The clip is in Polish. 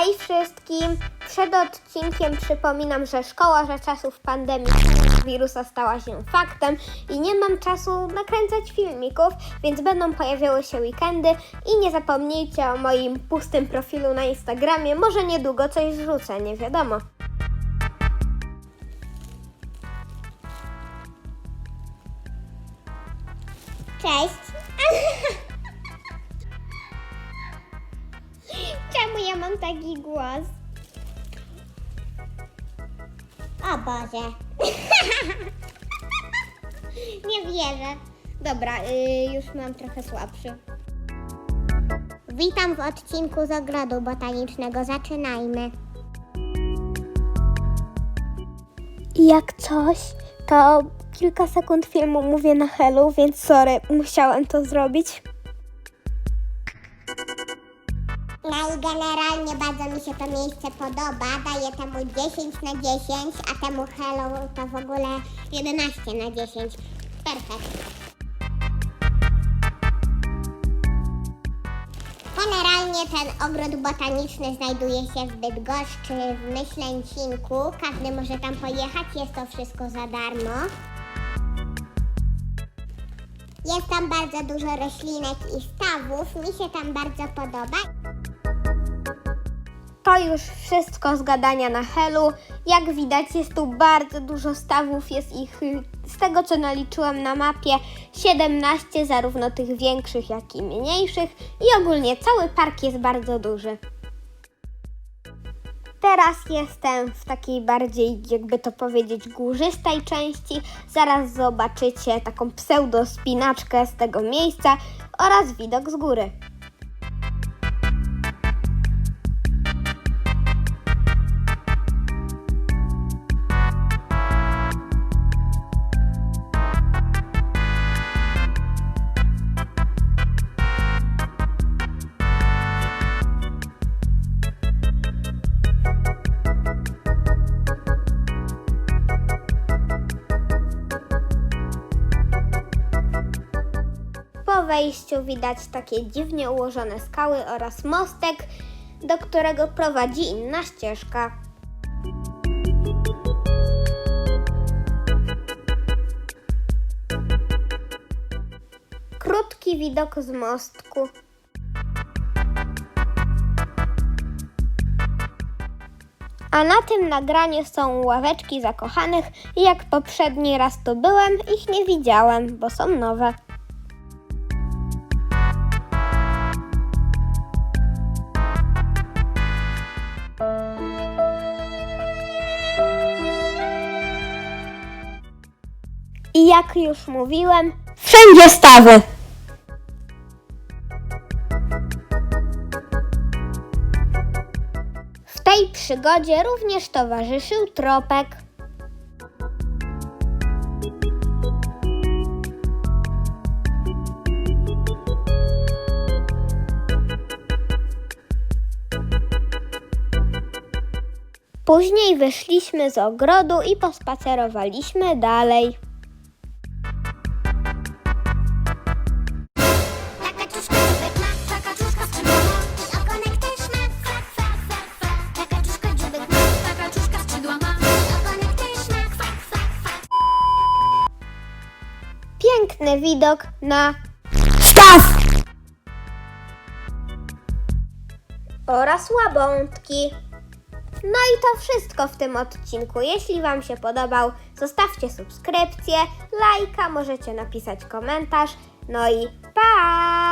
Hej wszystkim! Przed odcinkiem przypominam, że szkoła za czasów pandemii wirusa stała się faktem i nie mam czasu nakręcać filmików, więc będą pojawiały się weekendy i nie zapomnijcie o moim pustym profilu na Instagramie, może niedługo coś wrzucę, nie wiadomo. Cześć! mam taki głos? O Boże. Nie wierzę. Dobra, y, już mam trochę słabszy. Witam w odcinku z ogrodu botanicznego. Zaczynajmy. Jak coś, to kilka sekund filmu mówię na hello, więc sorry, musiałem to zrobić. No i generalnie bardzo mi się to miejsce podoba. Daję temu 10 na 10, a temu Hello to w ogóle 11 na 10. Perfekt. Generalnie ten ogród botaniczny znajduje się w Bydgoszczy, w Myślęcinku. Każdy może tam pojechać, jest to wszystko za darmo. Jest tam bardzo dużo roślinek i stawów. Mi się tam bardzo podoba. To już wszystko z gadania na Helu. Jak widać jest tu bardzo dużo stawów, jest ich z tego co naliczyłam na mapie 17, zarówno tych większych jak i mniejszych i ogólnie cały park jest bardzo duży. Teraz jestem w takiej bardziej, jakby to powiedzieć, górzystej części. Zaraz zobaczycie taką pseudo-spinaczkę z tego miejsca oraz widok z góry. Po wejściu widać takie dziwnie ułożone skały oraz mostek, do którego prowadzi inna ścieżka. Krótki widok z mostku. A na tym nagraniu są ławeczki zakochanych jak poprzedni raz tu byłem, ich nie widziałem, bo są nowe. I jak już mówiłem, wszędzie stawy. W tej przygodzie również towarzyszył tropek. Później wyszliśmy z ogrodu i pospacerowaliśmy dalej. Piękny widok na staw oraz łabądki. No i to wszystko w tym odcinku. Jeśli Wam się podobał, zostawcie subskrypcję, lajka, możecie napisać komentarz. No i pa!